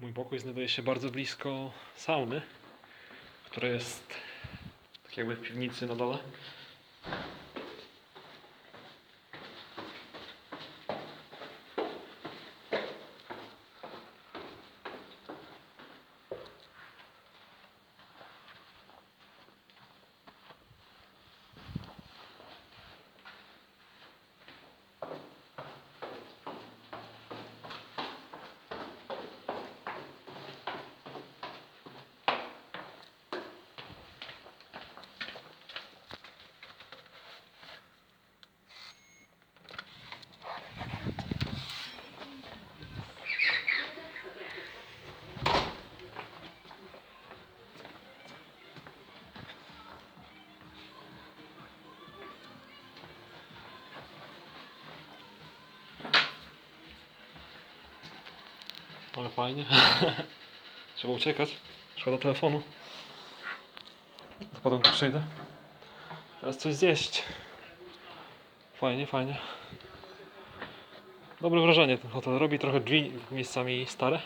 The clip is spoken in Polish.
Mój pokój znajduje się bardzo blisko sauny, która jest tak jakby w piwnicy na dole. Ale fajnie. Trzeba uciekać. Szkoda telefonu. To potem tu przyjdę. Teraz coś zjeść. Fajnie, fajnie. Dobre wrażenie ten hotel robi. Trochę drzwi miejscami stare.